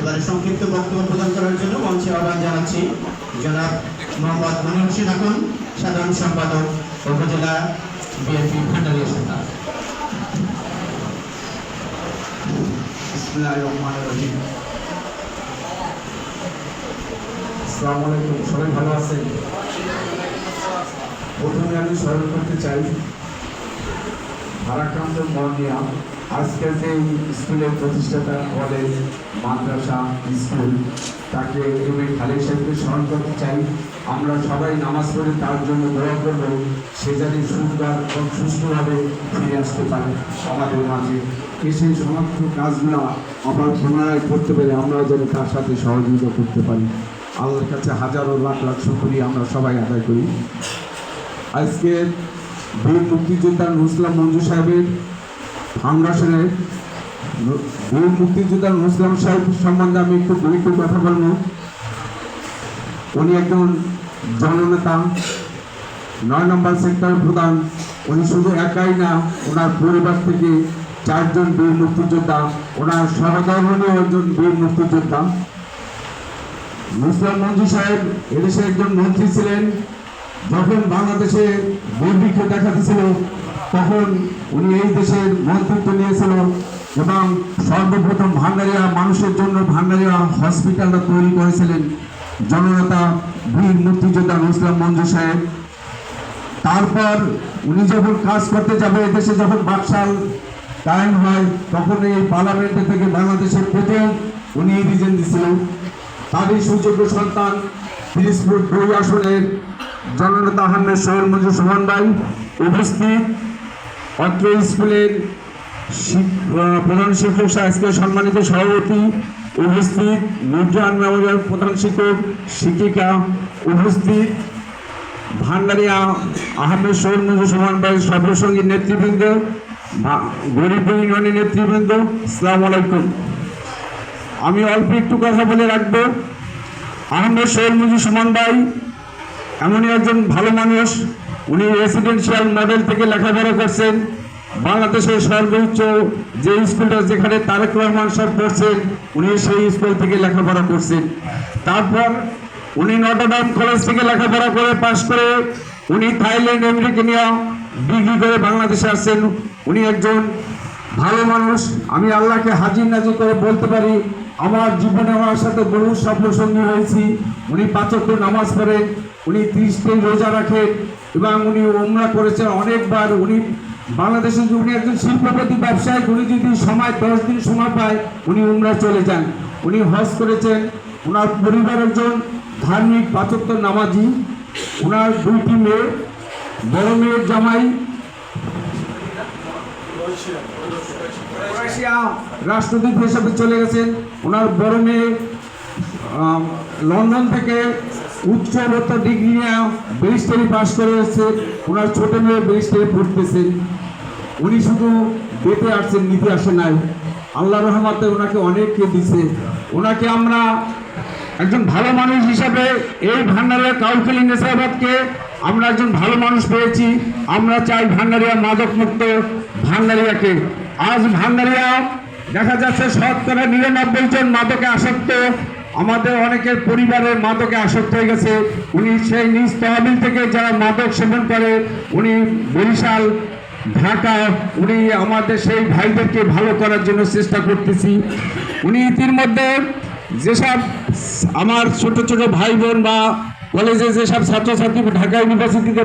এবারে সংক্ষিপ্ত বক্তব্য প্রদান করার জন্য মঞ্চে আহ্বান জানাচ্ছি জনাব মোহাম্মদ হোসেন এখন সাধারণ সম্পাদক, উপজেলা বিএনপি আসসালামু আলাইকুম, সবাই ভালো আছেন? প্রথমে আমি স্মরণ করতে চাই ভারাক্রান্ত মর্নিয়া আজকের যে স্কুলের প্রতিষ্ঠাতা কলেজ, মাদ্রাসা, স্কুল, তাকে এম এ খালেদ সাহেবকে স্মরণ করতে চাই। আমরা সবাই নামাজ পড়ে তার জন্য দোয়া করব। সে জানি সুন্দর এবং সুস্থভাবে ফিরে আসতে পারে আমাদের মাঝে। এসে সমস্ত কাজগুলো আবার পুনরায় করতে পারে আমরাও যেন তার সাথে সহযোগিতা করতে পারি। আল্লাহর কাছে হাজারো লাখ লাখ শুক্রিয়া আমরা সবাই আদায় করি। আজকে বীর মুক্তিযোদ্ধা নুসলাম মঞ্জু সাহেবের ফাউন্ডেশনের নু- বীর মুক্তিযোদ্ধা নুসলাম সাহেব সম্বন্ধে আমি একটু একটু কথা বলব। উনি একজন জননেতা, নয় নম্বর সেক্টর প্রধান। উনি শুধু একাই না, ওনার পরিবার থেকে চারজন বীর মুক্তিযোদ্ধা, ওনার সহধর্মীয় একজন বীর মুক্তিযোদ্ধা। মুসলাম মঞ্জু সাহেব এদেশে একজন মন্ত্রী ছিলেন। যখন বাংলাদেশে দুর্ভিক্ষ দেখা দিয়েছিল তখন উনি এই দেশের মন্ত্রিত্ব নিয়েছিল এবং সর্বপ্রথম ভান্ডারিয়া মানুষের জন্য ভান্ডারিয়া হসপিটালটা তৈরি করেছিলেন জননেতা বীর মুক্তিযোদ্ধা মুসলাম মঞ্জু সাহেব। তারপর উনি যখন কাজ করতে যাবে, এদেশে যখন বাকশাল টাইম হয়, তখন এই পার্লামেন্টে থেকে বাংলাদেশের প্রথম উনি রিজেন দিয়েছিলেন তারই সুযোগ্য সন্তান তিরিশপুর দুই আসনের জননেতা আহমেদ সোহেল মঞ্জুর সোহান ভাই উপস্থিত, অত্র স্কুলের প্রধান শিক্ষক আজকে সম্মানিত সভাপতি উপস্থিত, নুরজাহান মেমোরিয়াল প্রধান শিক্ষক শিক্ষিকা উপস্থিত, ভান্ডারিয়া আহমেদ সোহেল মঞ্জুর সোহান ভাই সর্বসঙ্গী নেতৃবৃন্দ গরিব ইউনিয়নের নেতৃবৃন্দ, আসসালামু আলাইকুম। আমি অল্প একটু কথা বলে রাখব। আহমেদ সোহেল মঞ্জুর সুমন ভাই এমনই একজন ভালো মানুষ, উনি রেসিডেন্সিয়াল মডেল থেকে লেখাপড়া করছেন। বাংলাদেশের সর্বোচ্চ যে স্কুলটা যেখানে তারেক রহমান সাহেব পড়ছেন, উনি সেই স্কুল থেকে লেখাপড়া করছেন। তারপর উনি নটরডাম কলেজ থেকে লেখাপড়া করে পাশ করে উনি থাইল্যান্ড, আমেরিকা নিয়ে ডিগ্রি করে বাংলাদেশে আসছেন। উনি একজন ভালো মানুষ, আমি আল্লাহকে হাজির নাজির করে বলতে পারি, আমার জীবনে আমার সাথে বহু সঙ্গী হয়েছি। উনি পাঁচক্য নামাজ পড়েন, উনি ত্রিশ দিন রোজা রাখেন এবং উনি ওমরা করেছেন অনেকবার। উনি বাংলাদেশে উনি একজন শিল্পপতি ব্যবসায়ী উনি যদি সময় দশ দিন সময় পায়, উনি উমরা চলে যান। উনি হজ করেছেন ওনার পরিবার একজন ধার্মিক পাঁচক্য নামাজি ওনার দুইটি মেয়ে, বড় মেয়ের জামাই রাষ্ট্রদূত হিসেবে চলে গেছেন। ওনার বড় মেয়ে লন্ডন থেকে উচ্চতর ডিগ্রি নিয়ে ব্যারিস্টারি পাশ করে এসেছে। ওনার ছোট মেয়ে ব্যারিস্টারি পড়তেছে। উনি শুধু বেঁচে আসছেন নিতে আসে নাই। আল্লাহ রহমতে ওনাকে অনেককে দিছে। ওনাকে আমরা একজন ভালো মানুষ হিসাবে এই ভান্ডারের কাউন্সিলিং নেশাবাদকে আমরা একজন ভালো মানুষ পেয়েছি। আমরা চাই ভান্ডারিয়া মাদক মুক্ত ভান্ডারিয়াকে। আজ ভান্ডারিয়া দেখা যাচ্ছে শতকরা নিরানব্বই জন মাদকে আসক্ত। আমাদের অনেকের পরিবারের মাদকে আসক্ত হয়ে গেছে। উনি সেই নিজ তহবিল থেকে যারা মাদক সেবন করে, উনি বরিশাল, ঢাকা, উনি আমাদের সেই ভাইদেরকে ভালো করার জন্য চেষ্টা করতেছি। উনি ইতিমধ্যে যেসব আমার ছোট ছোট ভাই বোন বা কলেজে যেসব ছাত্রছাত্রী ঢাকা ইউনিভার্সিটিতে